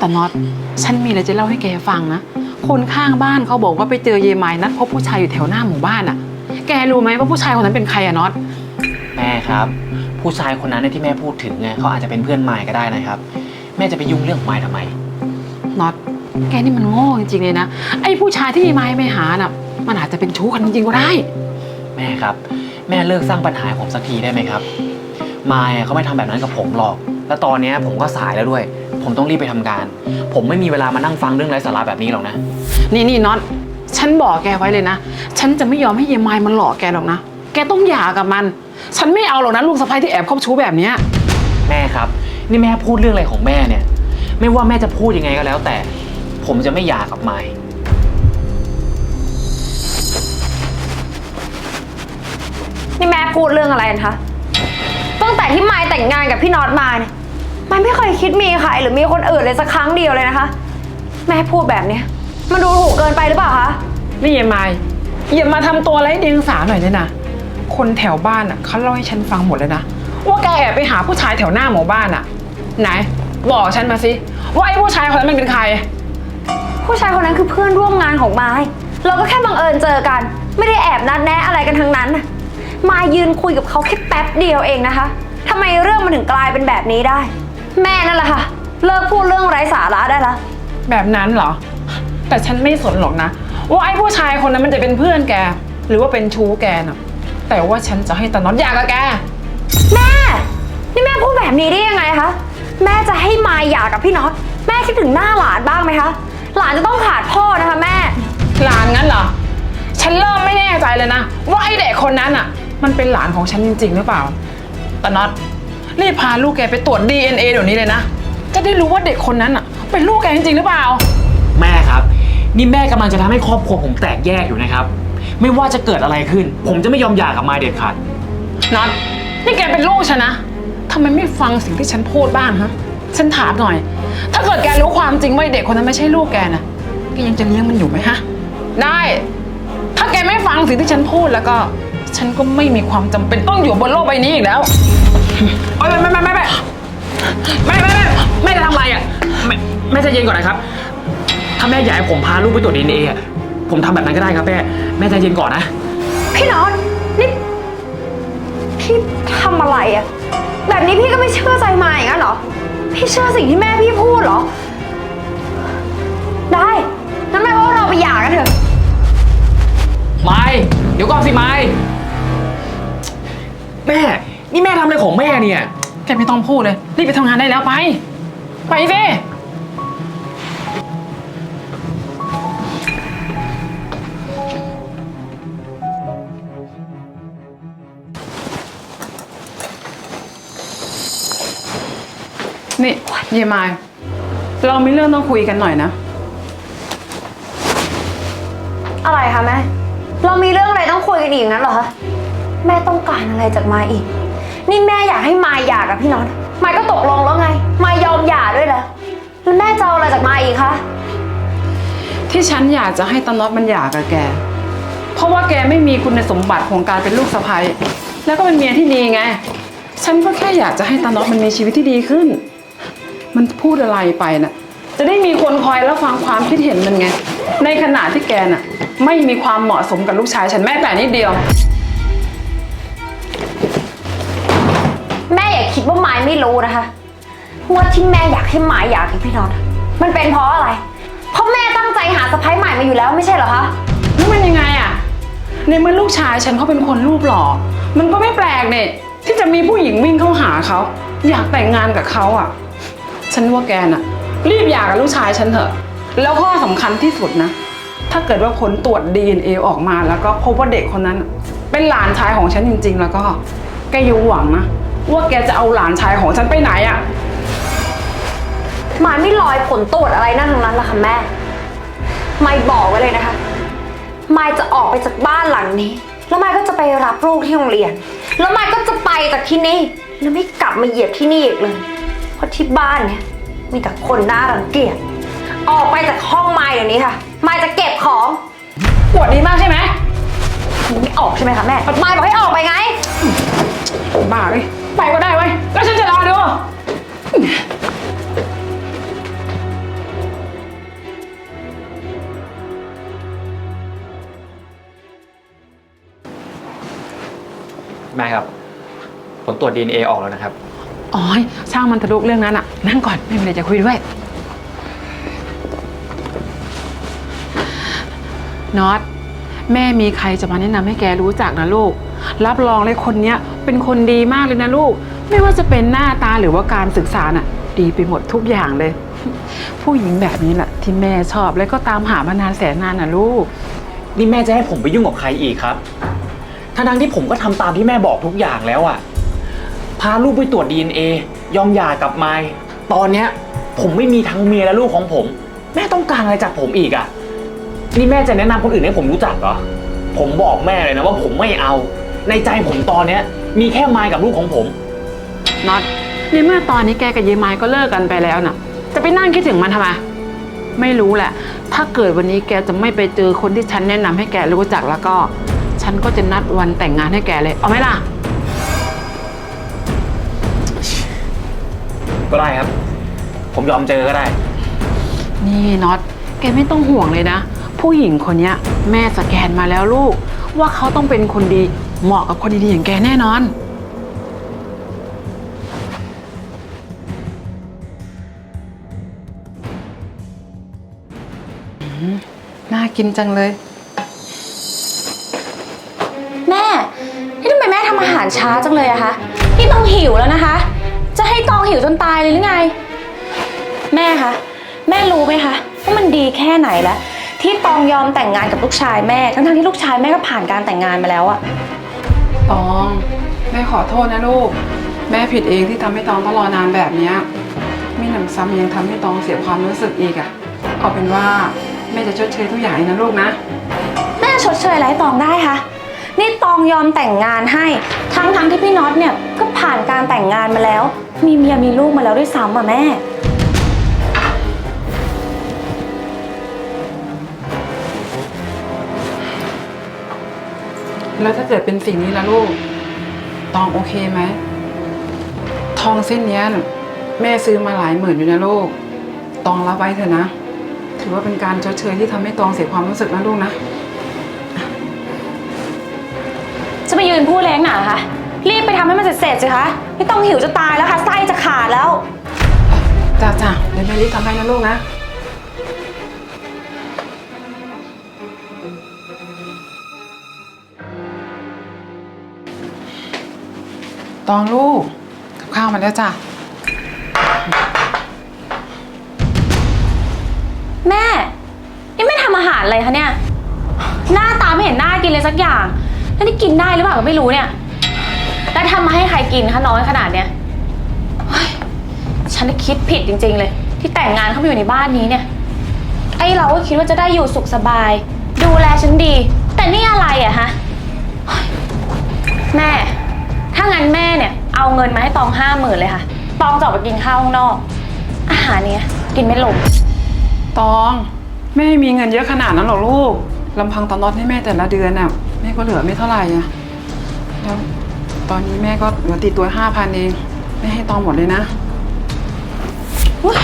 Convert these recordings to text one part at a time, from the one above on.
แต่น็อตฉันมีอะไรจะเล่าให้แกฟังนะ คนข้างบ้านเขาบอกว่าไปเจอเยายไม้นัดพบผู้ชายอยู่แถวหน้าหมู่บ้านอะแกรู้ไหมว่าผู้ชายคนนั้นเป็นใครอะน็อต แม่ครับ ผู้ชายคนนั้นเนยที่แม่พูดถึงไงเขาอาจจะเป็นเพื่อนไมค์ก็ได้นะครับ แม่จะไปยุ่งเรื่องของไมค์ทำไม น็อต แกนี่มันโง่จริงๆเลยนะ ไอ้ผู้ชายที่ยายไม้ไม่หาน่ะ มันอาจจะเป็นชู้กันจริงๆก็ได้ แม่ครับ แม่เลิกสร้างปัญหาให้ผมสักทีได้ไหมครับ ไมค์เขาไม่ทำแบบนั้นกับผมหรอก แล้วตอนเนี้ยผมก็สายแล้วด้วย ผมต้องรีบไปทำการ ผมไม่มีเวลามานั่งฟังเรื่องไร้สาระแบบนี้หรอกนะ นี่นี่น็อต ฉันบอกแกไว้เลยนะ ฉันจะไม่ยอมให้ยายไม้มันหลอกแกหรอกนะ แกต้องหย่ากับมัน ฉันไม่เอาหรอกนะลูกสะใภ้ที่แอบคบชู้แบบเนี้ย แม่ครับ นี่แม่พูดเรื่องอะไรของแม่เนี่ย ไม่ว่าแม่จะพูดยังไงก็แล้ว แต่ผมจะไม่หย่ากับไมค์นี่แม่พูดเรื่องอะไรกันคะ ตั้งแต่ที่มายแต่งงานกับพี่น็อตมาเนี่ย มายไม่เคยคิดมีใครหรือมีคนอื่นเลยสักครั้งเดียวเลยนะคะ แม่พูดแบบเนี้ยมันดูถูกเกินไปหรือเปล่าคะ นี่ยายไม้อย่ามาทำตัวไร้เดียงสาหน่อยเนี่ยนะ คนแถวบ้านอะเขาเล่าให้ฉันฟังหมดเลยนะ ว่าแกแอบไปหาผู้ชายแถวหน้าหมู่บ้านอะ ไหน บอกฉันมาสิว่าไอ้ผู้ชายคนนั้นมันเป็นใคร ผู้ชายคนนั้นคือเพื่อนร่วมงานของมายเราก็แค่บังเอิญเจอกัน ไม่ได้แอบนัดแนะอะไรกันทั้งนั้นน่ะมายยืนคุยกับเขาแค่แป๊บเดียวเองนะคะทำไมเรื่องมันถึงกลายเป็นแบบนี้ได้ แม่นั่นแหละค่ะ เลิกพูดเรื่องไร้สาระได้ละแบบนั้นเหรอ แต่ฉันไม่สนหรอกนะ ว่าไอ้ผู้ชายคนนั้นมันจะเป็นเพื่อนแก หรือว่าเป็นชู้แกน่ะ แต่ว่าฉันจะให้ตาน็อตหย่ากับแก แม่ นี่แม่พูดแบบนี้ได้ยังไงคะ แม่จะให้มายหย่ากับพี่น็อต แม่คิดถึงหน้าหลานบ้างไหมคะ หลานจะต้องขาดพ่อนะคะแม่ หลานงั้นเหรอ ฉันเริ่มไม่แน่ใจเลยนะ ว่าไอ้เด็กคนนั้นอะ มันเป็นหลานของฉันจริง ๆ หรือเปล่าตาน็อต รีบพาลูกแกไปตรวจ DNA เดี๋ยวนี้เลยนะ จะได้รู้ว่าเด็กคนนั้นอะ เป็นลูกแกจริงๆหรือเปล่า แม่ครับ นี่แม่กำลังจะทำให้ครอบครัวผมแตกแยกอยู่นะครับ ไม่ว่าจะเกิดอะไรขึ้น ผมจะไม่ยอมหย่ากับไมค์เด็ดขาด น็อตนี่แกเป็นลูกฉันนะทำไมไม่ฟังสิ่งที่ฉันพูดบ้างฮะ ฉันถามหน่อย ถ้าเกิดแกรู้ความจริงว่าไอ้เด็กคนนั้นไม่ใช่ลูกแกนะแกยังจะเลี้ยงมันอยู่ไหมฮะ ได้ ถ้าแกไม่ฟังสิ่งที่ฉันพูดแล้วก็ ฉันก็ไม่มีความจำเป็นต้องอยู่บนโลกใบนี้อีกแล้ว โอ๊ยแม่แม่แม่แม่แม่แม่แม่แม่แม่จะทำอะไรอะแม่แม่ใจะเย็นก่อนนะครับ ถ้าแม่อยากให้ผมพาลูกไปตรวจดีเอ็นเอะผมทำแบบนั้นก็ได้ครับแม่แม่ใจเย็นก่อนนะ พี่น็อตนี่พี่ทำอะไรอะแบบนี้พี่ก็ไม่เชื่อใจมาอย่างนั้นเหรอ พี่เชื่อสิ่งที่แม่พี่พูดเหรอ ได้งั้นแม่ว่าเราไปหย่ากันเถอะ ไม่ เดี๋ยวก่อนสิไม่ แม่ นี่แม่ทำอะไรของแม่เนี่ย แกไม่ต้องพูดเลย รีบไปทำงานได้แล้วไป ไปสินี่เยมาย เรามีเรื่องต้องคุยกันหน่อยนะ อะไรคะแม่ เรามีเรื่องอะไรต้องคุยกันอีกนั้นเหรอคะ แม่ต้องการอะไรจากมายอีก นี่แม่อยากให้มายหย่ากับพี่น็อตมายก็ตกลงแล้วไง มายยอมหย่าด้วยแล้วแล้วแม่จะเอาอะไรจากมายอีกคะ ที่ฉันอยากจะให้ตาน็อตมันหย่ากับแก เพราะว่าแกไม่มีคุณสมบัติของการเป็นลูกสะใภ้แล้วก็เป็นเมียที่ดีไง ฉันก็แค่อยากจะให้ตาน็อตมันมีชีวิตที่ดีขึ้น มันพูดอะไรไปน่ะ จะได้มีคนคอยรับฟังความคิดเห็นมันไง ในขณะที่แกน่ะ ไม่มีความเหมาะสมกับลูกชายฉันแม้แต่นิดเดียว แม่อย่าคิดว่ามายไม่รู้นะคะว่าที่แม่อยากให้มายหย่ากับพี่นอตมันเป็นเพราะอะไร เพราะแม่ตั้งใจหาสะพ้ายใหม่มาอยู่แล้วไม่ใช่เหรอคะแล้วมันยังไงอะในเมื่อลูกชายฉันเขาเป็นคนรูปหล่อ มันก็ไม่แปลกเนี่ยที่จะมีผู้หญิงวิ่งเข้าหาเขาอยากแต่งงานกับเขาอะฉันว่าแกน่ะ รีบหย่ากับลูกชายฉันเถอะ แล้วข้อสำคัญที่สุดนะ ถ้าเกิดว่าผลตรวจ DNA ออกมาแล้วก็พบว่าเด็กคนนั้น เป็นหลานชายของฉันจริง ๆ แล้วก็แกอย่าหวังนะ ว่าแกจะเอาหลานชายของฉันไปไหนอะมายไม่ลอยผลตรวจอะไรนั่นทั้งนั้นละค่ะแม่มายบอกไว้เลยนะคะมายจะออกไปจากบ้านหลังนี้ แล้วมายก็จะไปรับลูกที่โรงเรียน แล้วมายก็จะไปจากที่นี่ แล้วไม่กลับมาเหยียบที่นี่อีกเลย เพราะที่บ้านเนี่ยมีแต่คนน่ารังเกียจ ออกไปจากห้องมายเดี๋ยวนี้ค่ะมายจะเก็บของ ปวดดีมากใช่ไหม ไม่ออกใช่ไหมคะแม่มายบอกให้ออกไปไงบ้าเลย ไปก็ได้ไว้แล้วฉันจะลาด้วย แม่ครับ ผลตรวจ DNA ออกแล้วนะครับ อ๋อยช่างมันทะลุเรื่องนั้นอะนั่งก่อนไม่มีอะไรจะคุยด้วยน็อตแม่มีใครจะมาแนะนำให้แกรู้จักนะลูก รับรองเลยคนเนี้ยเป็นคนดีมากเลยนะลูก ไม่ว่าจะเป็นหน้าตาหรือว่าการศึกษาน่ะ ดีไปหมดทุกอย่างเลย ผู้หญิงแบบนี้แหละที่แม่ชอบแล้วก็ตามหามานานแสนนานนะลูก นี่แม่จะให้ผมไปยุ่งกับใครอีกครับทั้งๆที่ผมก็ทำตามที่แม่บอกทุกอย่างแล้วอะพาลูกไปตรวจ DNA ยอมหย่ากับไมายตอนเนี้ยผมไม่มีทั้งเมียและลูกของผม แม่ต้องการอะไรจากผมอีกอะนี่แม่จะแนะนำคนอื่นให้ผมรู้จักเหรอ ผมบอกแม่เลยนะว่าผมไม่เอา ในใจผมตอนเนี้ย มีแค่ไมายกับลูกของผม น็อตในเมื่อตอนนี้แกกับเยายไม้ก็เลิกกันไปแล้วน่ะ จะไปนั่งคิดถึงมันทำไม ไม่รู้แหละ ถ้าเกิดวันนี้แกจะไม่ไปเจอคนที่ฉันแนะนำให้แกรู้จักแล้วก็ ฉันก็จะนัดวันแต่งงานให้แกเลย เอาไหมล่ะ ก็ได้ครับ ผมยอมเจอก็ได้ นี่น็อต แกไม่ต้องห่วงเลยนะ ผู้หญิงคนเนี้ย แม่สแกนมาแล้วลูก ว่าเขาต้องเป็นคนดี เหมาะกับคนดีๆอย่างแกแน่นอนอืมน่ากินจังเลย แม่นี่ทำไมแม่ทำอาหารช้าจังเลยอะคะนี่ต้องหิวแล้วนะคะ จะให้ตองหิวจนตายเลยหรือไง แม่คะแม่รู้ไหมคะว่ามันดีแค่ไหนแล้ว ที่ตองยอมแต่งงานกับลูกชายแม่ ทั้งๆที่ลูกชายแม่ก็ผ่านการแต่งงานมาแล้วอะ ตองแม่ขอโทษนะลูก แม่ผิดเองที่ทำให้ตองต้องรอนานแบบเนี้ยไม่หนำซ้ำยังทำให้ตองเสียความรู้สึกอีกอะเอาเป็นว่าแม่จะชดเชยทุกอย่างนะลูกนะ แม่ชดเชยอะไรให้ตองได้คะนี่ตองยอมแต่งงานให้ทั้งๆที่พี่น็อตเนี่ยก็ผ่านการแต่งงานมาแล้ว มีเมียมีลูกมาแล้วด้วยซ้ำอะแม่ แล้วถ้าเกิดเป็นสิ่งนี้ละลูก ตองโอเคไหม ทองเส้นเนี้ยน่ะแม่ซื้อมาหลายหมื่นอยู่นะลูก ตองรับไว้เถอะนะ ถือว่าเป็นการชดเชยที่ทำให้ตองเสียความรู้สึกนะลูกนะ จะไปยืนพูดแรงหนาคะรีบไปทำให้มันเสร็จๆสิคะไม่ต้องหิวจะตายแล้วค่ะไส้จะขาดแล้ว จ้าจ้าเดี๋ยวแม่รีบทำให้นะลูกนะ ตองลูก กับข้าวมาแล้วจ้ะ แม่ นี่ไม่ทำอาหารอะไรคะเนี่ย หน้าตาไม่เห็นน่ากินเลยสักอย่าง แล้วนี่กินได้หรือเปล่าก็ไม่รู้เนี่ย แล้วทำมาให้ใครกินคะน้อยขนาดเนี้ยเฮ้ยฉันน่ะคิดผิดจริง ๆ เลย ที่แต่งงานเข้ามาอยู่ในบ้านนี้เนี่ย ไอเราก็คิดว่าจะได้อยู่สุขสบาย ดูแลฉันดี แต่นี่อะไรอะฮะ เนี่ยเอาเงินมาให้ตองห้าหมื่นเลยค่ะ ตองจะออกไปกินข้าวข้างนอก อาหารเนี้ยกินไม่ลง ตองแม่ไม่มีเงินเยอะขนาดนั้นหรอกลูกลำพังตอนนอดให้แม่แต่ละเดือนน่ะแม่ก็เหลือไม่เท่าไหร่อะแล้วตอนนี้แม่ก็เหลือติดตัวห้าพันเองแม่ให้ตองหมดเลยนะอุ๊ย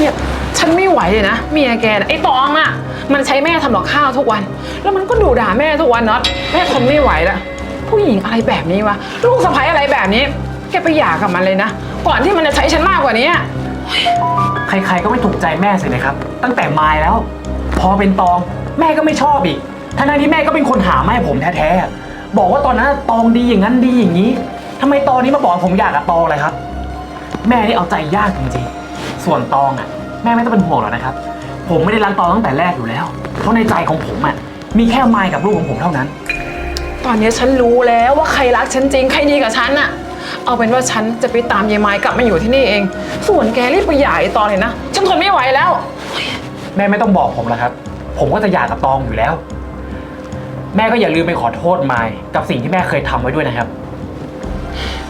เนี่ยฉันไม่ไหวเลยนะเมียแกนะไอ้ตองอะมันใช้แม่ทำกับข้าวทุกวัน แล้วมันก็ดุด่าแม่ทุกวันน็อตแม่ทนไม่ไหวละผู้หญิงอะไรแบบนี้วะลูกสะใภ้อะไรแบบนี้ แกไปหย่ากับมันเลยนะก่อนที่มันจะใช้ฉันมากกว่านี้ใครๆก็ไม่ถูกใจแม่สินะครับ ตั้งแต่มายแล้ว พอเป็นตองแม่ก็ไม่ชอบอีกทั้งๆที่แม่ก็เป็นคนหามาให้ผมแท้ๆบอกว่าตอนนั้นตองดีอย่างนั้นดีอย่างนี้ทำไมตอนนี้มาบอกผมอยากกับตองเลยครับ แม่นี่เอาใจยากจริงๆ ส่วนตองอะ แม่ไม่ต้องเป็นห่วงหรอกนะครับ ผมไม่ได้รักตองตั้งแต่แรกอยู่แล้ว เพราะในใจของผมอะมีแค่มายกับลูกของผมเท่านั้น ตอนนี้ฉันรู้แล้วว่าใครรักฉันจริง ใครดีกับฉันอะเอาเป็นว่าฉันจะไปตามยายไม้กลับมาอยู่ที่นี่เอง ส่วนแกรีบไปหย่าไอ้ตอนเลยนะ ฉันทนไม่ไหวแล้ว แม่ไม่ต้องบอกผมแล้วครับ ผมก็จะหย่ากับตองอยู่แล้ว แม่ก็อย่าลืมไปขอโทษมายกับสิ่งที่แม่เคยทำไว้ด้วยนะครับ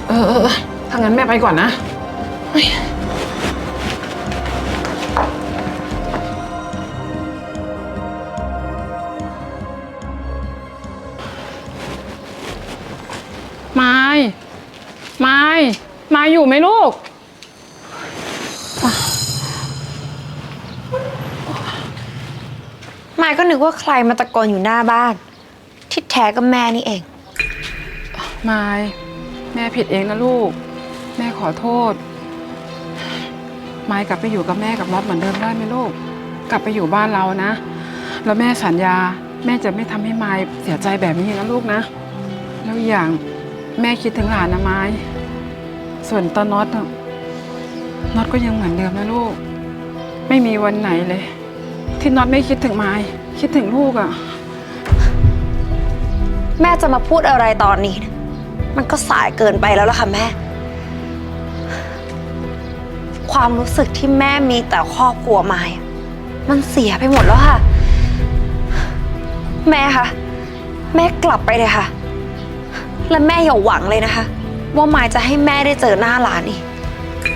เออเออเออถ้างั้นแม่ไปก่อนนะเฮ้ย ไม้ไม้อยู่ไหมลูก มายก็นึกว่าใครมาตะโกนอยู่หน้าบ้าน ที่แท้ก็แม่นี่เอง ไม้แม่ผิดเองนะลูก แม่ขอโทษ ไม้กลับไปอยู่กับแม่กับน็อตเหมือนเดิมได้ไหมลูก กลับไปอยู่บ้านเรานะ แล้วแม่สัญญา แม่จะไม่ทำให้ไม้เสียใจแบบนี้นะลูกนะ แล้วอีกอย่าง แม่คิดถึงหลานนะไม้ ส่วนตอนน็อตน่ะน็อตก็ยังเหมือนเดิมนะลูก ไม่มีวันไหนเลย ที่น็อตไม่คิดถึงไม้ คิดถึงลูกอะ่ะ แม่จะมาพูดอะไรตอนนี้นะมันก็สายเกินไปแล้วล่ะค่ะแม่ ความรู้สึกที่แม่มีแต่ครอบครัวไมายอะมันเสียไปหมดแล้วค่ะ แม่คะแม่กลับไปเลยค่ะ และแม่อย่าหวังเลยนะคะ ว่ามายจะให้แม่ได้เจอหน้าหลานอีก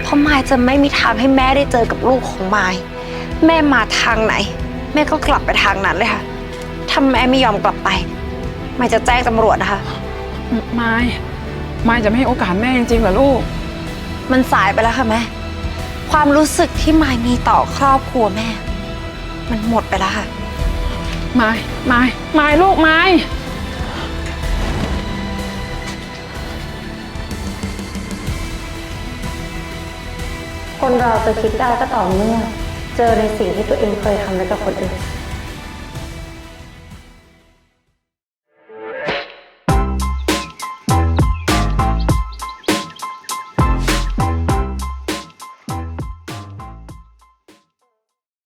เพราะมายจะไม่มีทางให้แม่ได้เจอกับลูกของมายแม่มาทางไหน แม่ก็กลับไปทางนั้นเลยค่ะถ้าแม่ไม่ยอมกลับไปไม่จะแจ้งตำรวจนะคะ ไม้ไม้จะไม่ให้โอกาสแม่จริงๆเหรอลูก มันสายไปแล้วค่ะแม่ ความรู้สึกที่มายมีต่อครอบครัวแม่ มันหมดไปแล้วค่ะ ไม้ไม้ไม้ลูกไม้ คนเราจะคิดได้ก็ต่อเมื่อ เจอในสิ่งที่ตัวเองเคยทำไว้กับคนอื่น